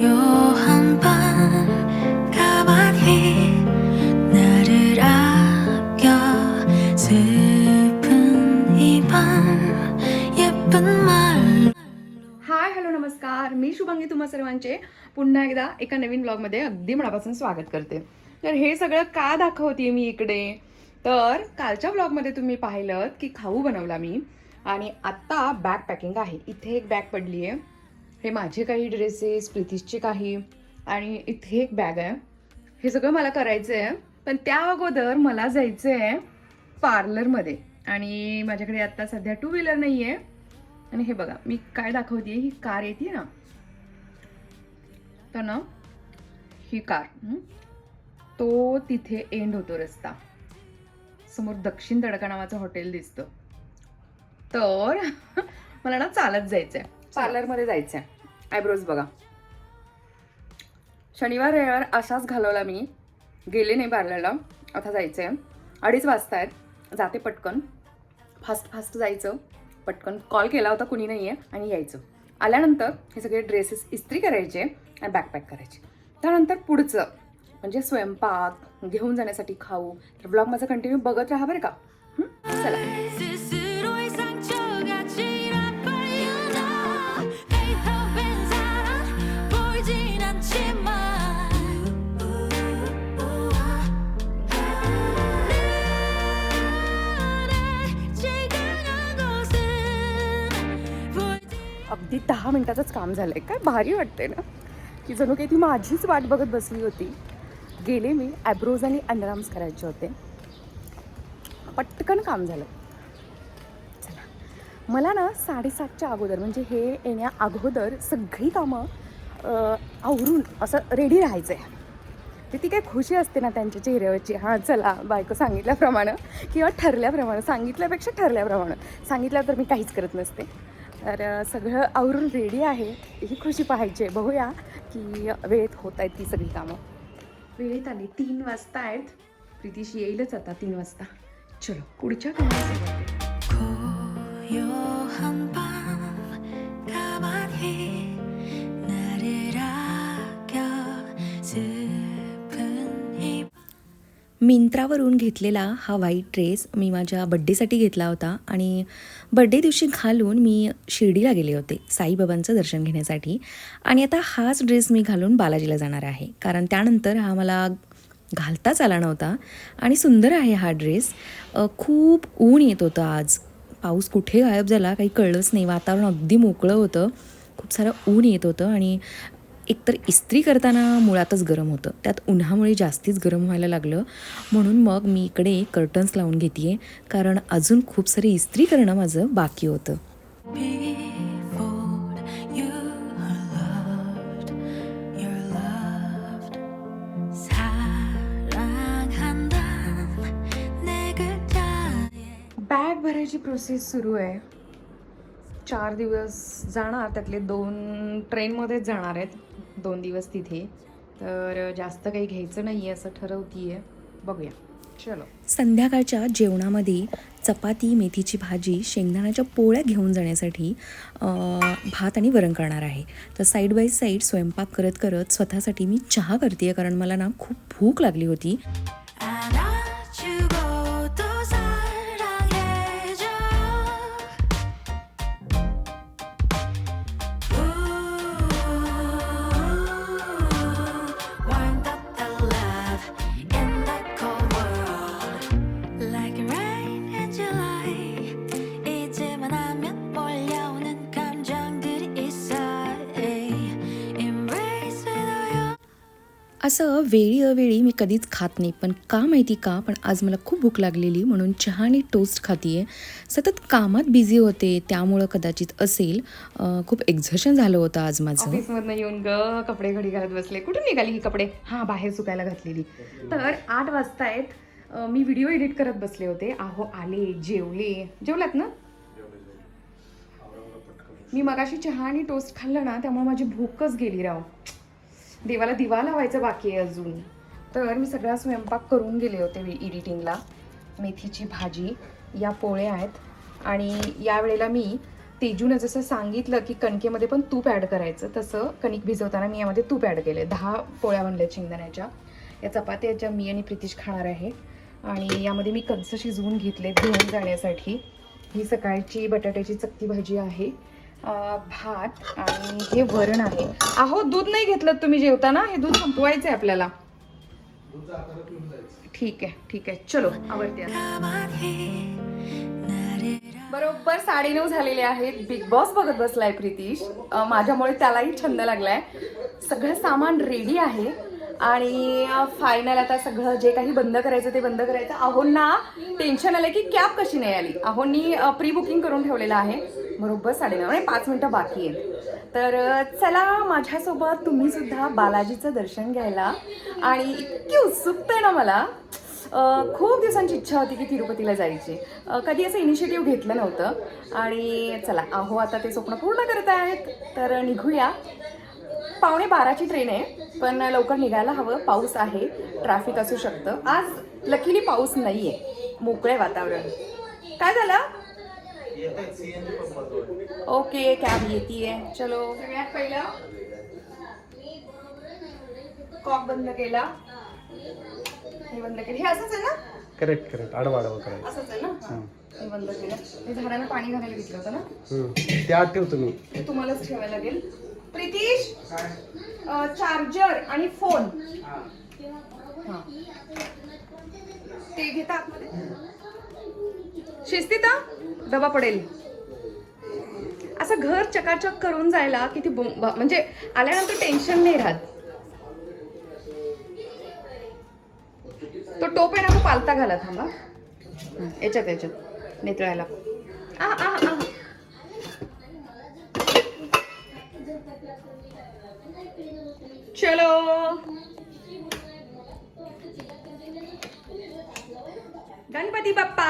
고요한 밤 가만히 나를 아껴 슬픈 이 밤 예쁜 말 hi hello नमस्कार मी शुभांगी तुम्हा सर्वांचे पुन्हा एकदा एका नवीन ब्लॉगमध्ये अगदी मनापासून स्वागत करते तर हे सगळं का दाखवते मी इकडे तर कालच्या ब्लॉगमध्ये तुम्ही पाहिलं की खाऊ बनवला मी आणि आत्ता बॅग पॅकिंग आहे इथे एक बॅग पडली आहे हे माझे काही ड्रेसेस प्रितीशचे काही आणि इथे एक बॅग आहे. हे सगळं मला करायचं आहे पण त्या अगोदर मला जायचं आहे पार्लरमध्ये. आणि माझ्याकडे आत्ता सध्या टू व्हीलर नाही आहे आणि हे बघा मी काय दाखवते ही कार येते ना. तर ना ही कार तो तिथे एंड होतो रस्ता. समोर दक्षिण तडका नावाचं हॉटेल दिसतं. तर मला ना चालत जायचं आहे पार्लरमध्ये जायचंय. आयब्रोज बघा. शनिवार रविवार असाच घालवला मी. गेले नाही पार्लरला. आता जायचंय. अडीच वाजता आहेत. जाते पटकन. फास्ट फास्ट जायचं. पटकन कॉल केला होता कुणी नाही आहे आणि यायचं. आल्यानंतर हे सगळे ड्रेसेस इस्त्री करायचे आणि बॅकपॅक करायचे. त्यानंतर पुढचं. म्हणजे स्वयंपाक घेऊन जाण्यासाठी खाऊ. तर ब्लॉग माझा कंटिन्यू बघत राहा बरं का. चला. अगदी दहा मिनटाचंच काम झालं आहे काय भारी वाटते ना? की जणू काही ती माझीच वाट बघत बसली होती. गेले मी ॲब्रोज आणि अंडरआर्म्स करायचे होते. पटकन काम झालं. चला. मला ना साडेसातच्या अगोदर म्हणजे हे येण्या अगोदर सगळी कामं आवरून असं रेडी राहायचं आहे तर ती काय खुशी असते ना त्यांच्या चेहऱ्यावरची. हां चला बायको सांगितल्याप्रमाणे किंवा ठरल्याप्रमाणे सांगितल्यापेक्षा ठरल्याप्रमाणे. सांगितल्या तर मी काहीच करत नसते. तर सगळं आवरून रेडी आहे. ही खुशी पाहायची. आहे बघूया की वेळेत होत आहेत ती सगळी कामं. वेळेत आली. तीन वाजता आहेत. प्रीतीशी येईलच आता तीन वाजता. चलो पुढच्या कामासाठी मिंत्रावरून घेतलेला हा व्हाईट ड्रेस मी माझ्या बड्डेसाठी घेतला होता आणि बड्डे दिवशी घालून मी शिर्डीला गेले होते साईबाबांचं दर्शन घेण्यासाठी. आणि आता हाच ड्रेस मी घालून बालाजीला जाणार आहे. कारण त्यानंतर हा मला घालताच आला नव्हता आणि सुंदर आहे हा ड्रेस खूप ऊन येत होतं आज. पाऊस कुठे गायब झाला काही कळलंच नाही. वातावरण अगदी मोकळं होतं. खूप सारं ऊन येत होतं आणि एकतर इस्त्री करताना मुळातच गरम होतं. त्यात उन्हामुळे जास्तीच गरम व्हायला लागलं. म्हणून मग मी इकडे कर्टन्स लावून घेते आहे कारण अजून खूप सारे इस्त्री करणं माझं बाकी होतं. बॅग भरायची प्रोसेस सुरू आहे. चार दिवस जाणार त्यातले दोन ट्रेनमध्येच जाणार आहेत. दोन दिवस तिथे. तर जास्त काही घ्यायचं नाही आहे असं ठरवती आहे बघूया. चलो. संध्याकाळच्या जेवणामध्ये चपाती मेथीची भाजी शेंगदाण्याच्या पोळ्या घेऊन जाण्यासाठी भात आणि वरण करणार आहे. तर साईड बाय साईड स्वयंपाक करत करत स्वतःसाठी मी चहा करते आहे कारण मला ना खूप भूक लागली होती. असं वेळी अवेळी मी कधीच खात नाही पण का माहिती का? पण आज मला खूप भूक लागलेली म्हणून चहा आणि टोस्ट खाती आहे सतत कामात बिझी होते त्यामुळं कदाचित असेल. खूप एक्झर्शन झालं होतं आज माझं. ऑफिसमधनं येऊन ग कपडे घडी घालत बसले. कुठून निघाली ही कपडे? हां बाहेर सुकायला घातलेली. तर आठ वाजता आहेत. मी व्हिडिओ एडिट करत बसले होते. आहो आले जेवले. जेवलात ना? मी मगाशी चहा आणि टोस्ट खाल्लं ना त्यामुळे माझी भूकच गेली राव. देवाला दिवा लावायचा बाकी आहे अजून. तर मी सगळा स्वयंपाक करून गेले होते एडिटिंगला मेथीची भाजी या पोळ्या आहेत. आणि यावेळेला मी तेजूनं जसं सांगितलं की कणकेमध्ये पण तूप ॲड करायचं तसं कणिक भिजवताना मी यामध्ये तूप ॲड केले दहा पोळ्या बनल्या शेंगदाण्याच्या. या चपात्या ज्या मी आणि प्रितीश खाणार आहे. आणि यामध्ये मी कंस शिजवून घेतले घेऊन जाण्यासाठी. ही सकाळची बटाट्याची चकती भाजी आहे. भात आणि हे वरण आहे. अहो दूध नाही घेतलं तुम्ही जेवताना? हे दूध संपवायचं आहे आपल्याला. ठीक आहे ठीक आहे. चलो आवडते बरोबर साडेनऊ झालेले आहेत. बिग बॉस बघत बसलाय प्रितीश. माझ्यामुळे त्यालाही छंद लागलाय. सगळं सामान रेडी आहे. आणि फायनल आता सगळं जे काही बंद करायचं ते बंद करायचं. अहोंना टेन्शन आलं की कॅब कशी नाही आली? अहोंनी प्री बुकिंग करून ठेवलेलं आहे. बरोबर साडेनऊ आणि पाच मिनटं बाकी आहे तर चला माझ्यासोबत तुम्ही सुद्धा बालाजीचं दर्शन घ्यायला. आणि इतकी उत्सुकता आहे ना मला. खूप दिवसांची इच्छा होती की तिरुपतीला जायची. कधी असं इनिशिएटिव्ह घेतलं नव्हतं. आणि चला अहो आता ते स्वप्न पूर्ण करत आहेत. तर निघूया. पावणे बाराची ट्रेन आहे पण लवकर निघायला हवं. पाऊस आहे ट्रॅफिक असू शकतं. आज लकीली पाऊस नाही आहे मोकळे वातावरण. काय झालं? ओके कॅब येते चलो सगळ्यात पहिलं कॉक बंद केला। हे बंद केलं. हे असंच आहे ना? करेक्ट करेक्ट आडवा आडवा करायचं. असंच आहे ना? हा. हे. बंद केलं. हे झाडांना पाणी घालायला घेतलं होतं ना? हम्म. ते तुम्हालाच ठेवायला लागेल. प्रितीश चार्जर आणि फोन हा. ते घेता आतमध्ये? शिस्तीत हा? डबा पडेल. असं घर चकाचक करून जायला किती म्हणजे आल्यानंतर टेन्शन नाही राहत. तो टोप आहे ना तो पालता घाला थांबा. याच्यात याच्यात नेतळायला. आ आ आ. चलो. गणपती बाप्पा.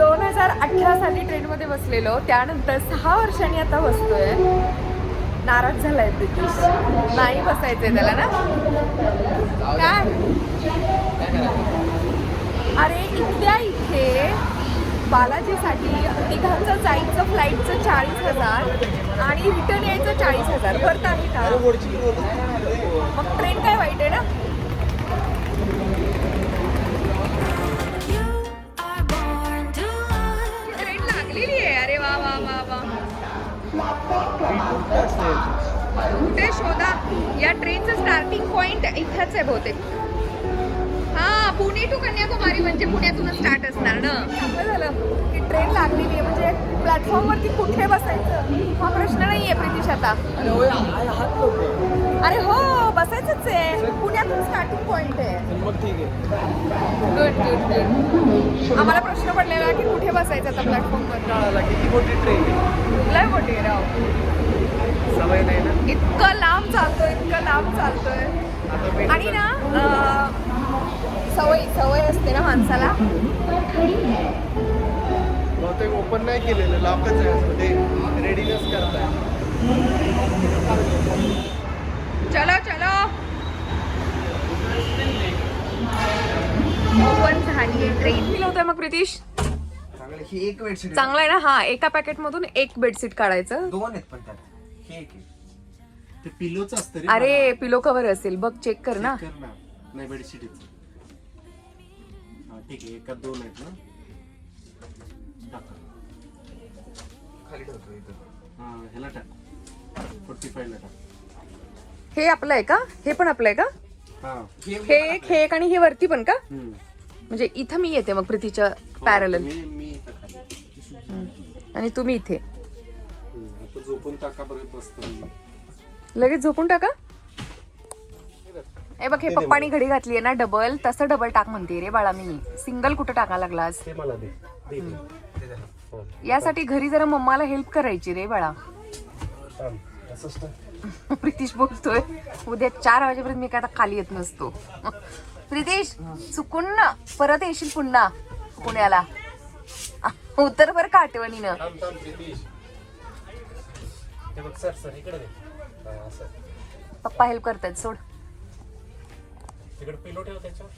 दोन हजार अठरा साली ट्रेनमध्ये बसलेलो. त्यानंतर सहा वर्षांनी आता बसतोय. नाराज झालाय ब्रिटिश. नाही बसायचंय त्याला ना? काय? अरे इथल्या इथे बालाजीसाठी तिघांचं जायचं फ्लाईटचं चाळीस हजार आणि रिटर्न यायचं चाळीस हजार. भरत आहे का? मग ट्रेन काय वाईट आहे ना? कुठे शोधा? या ट्रेनचं स्टार्टिंग पॉईंट इथंच आहे बहुतेक. पुणे टू कन्याकुमारी म्हणजे पुण्यातूनच स्टार्ट असणार ना? चांगलं झालं. की ट्रेन लागलेली आहे म्हणजे प्लॅटफॉर्मवरती कुठे बसायचं? हा प्रश्न नाही आहे प्रितिश आता. अरे हो बसायचंच आहे. पुण्यातून स्टार्टिंग पॉइंट आहे. मग ठीक आहे. गुड गुड गुड आम्हाला प्रश्न पडलेला की कुठे बसायचं आता प्लॅटफॉर्मवर कळाला किती मोठी ट्रेन आहे. लय मोठी आहे राव. सवय नाही ना? इतकं लांब चालतोय इतकं लांब चालतोय. आणि ना सवय सवय असते ना माणसाला. बहुतेक ओपन नाही केलेलं लॉकच आहे असं ते रेडीनेस करताय. चलो चलो. ओपन झाली ट्रेन फील होतोय मग प्रितीश? चांगलं ही एक बेडशीट चांगलं आहे ना? हा एका पॅकेट मधून एक बेडशीट काढायचं. दोन आहेत पण त्यात. हे एक आहे. ते पिलोच असतं रे अरे पिलो कव्हर असेल. बघ चेक कर ना. कर ना. नाही बेडशीटच हा ठीक आहे एका दोन आहेत ना? टाका. खाली ठेवतो इथं. हा ह्याला टाक. फोर्टी फाईव्हला टाक. हे आपलं आहे का? हे पण आपलं आहे का? हा. हे एक हे एक आणि हे वरती पण का? हम्म. म्हणजे इथं मी येते मग प्रीतीच्या पॅरल मी मी इथं खाली. आणि तुम्ही इथे. हम्म. आता झोपून टाका बरं बसतो मी. लगेच झोपून टाका? हे बघ हे पप्पानी घडी घातली आहे ना डबल तसं डबल टाक म्हणते रे बाळा मी. सिंगल कुठं टाकायला लागलास ते मला दे. दे इथे. ते झालं. हो. यासाठी घरी जरा मम्माला हेल्प करायची रे बाळा. थांब. प्रितीश बोलतोय उद्या चार वाजेपर्यंत मी काय आता खाली येत नसतो. प्रितीश चुकून ना परत येशील पुन्हा पुण्याला. उतर बरं का आठवणीनं. थांब थांब प्रितीश. हे बघ सर सर इकडे दे. हा, असं पप्पा हेल्प करतायत सोड. तिकडे पिलो ठेव त्याच्यावर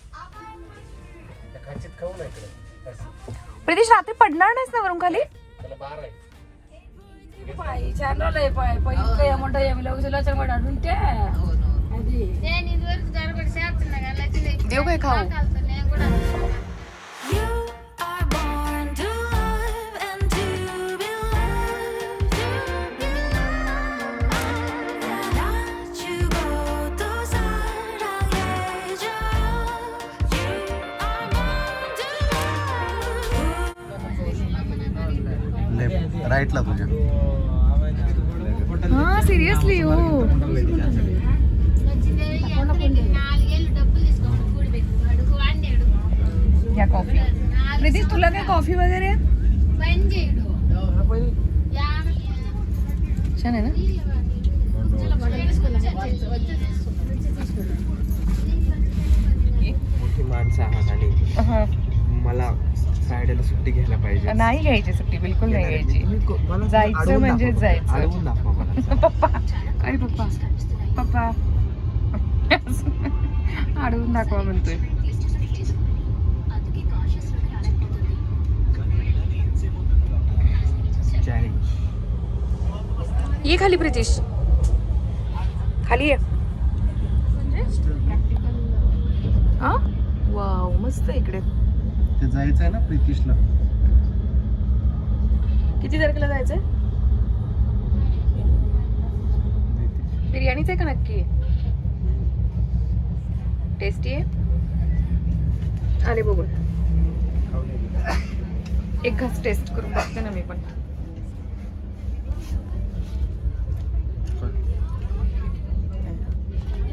खांचीत खाऊ ना इकडे असं. प्रितीश रात्री पडणार नाहीस ना वरून खाली त्याला बार आहे देऊ काय खाऊ राईटला तुझ्या. हा सिरियसली हो. या कॉफी प्रितीश तुला काय कॉफी वगैरे? छान आहे ना? मोठी माणसं आहात आणि हा. मला फ्रायडेला सुट्टी घ्यायला पाहिजे. नाही घ्यायची सुट्टी बिलकुल नाही घ्यायची. जायचं म्हणजे. जायचं. पप्पा पप्पा पप्पा. अडवून दाखवा म्हणतोय. ये खाली प्रितीश. खाली ये. हा? वाव मस्त इकडे. ते जायचं आहे ना प्रितिशला. किती तारखेला जायचंय? बिर्याणीच आहे का नक्की? टेस्टी आहे? आले बघून. एक घास टेस्ट करून बघते ना मी पण.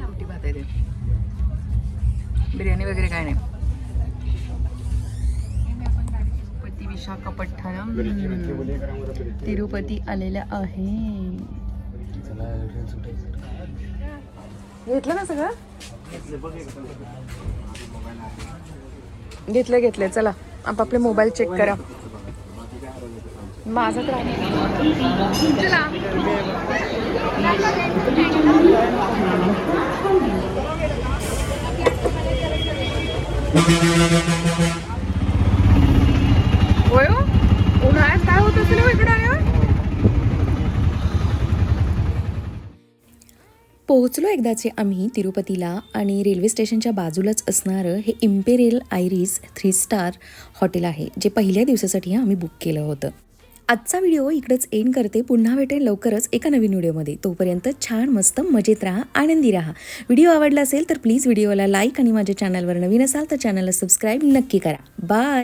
आमटी भात आहे ते. बिर्याणी वगैरे काय नाही. विशाखापट्टणम. तिरुपती आलेल्या आहे. घेतलं ना सगळं? घेतलं घेतलं चला आपापले मोबाईल चेक करा. माझा तर आहे. चला. होय हो? उन्हाळ्यात काय होत असेल हो इकडे? आल्यावर पोहोचलो एकदाचे आम्ही तिरुपतीला आणि रेल्वे स्टेशनच्या बाजूलाच असणारं हे imperial Iris three star hotel आहे जे पहिल्या दिवसासाठी आम्ही बुक केलं होतं. आजचा व्हिडिओ इकडंच एंड करते. पुन्हा भेटेल लवकरच एका नवीन व्हिडिओमध्ये. तोपर्यंत छान मस्त मजेत राहा आनंदी राहा. व्हिडिओ आवडला असेल तर प्लीज व्हिडिओला लाईक आणि माझ्या चॅनलवर नवीन असाल तर चॅनलला सबस्क्राईब नक्की करा. बाय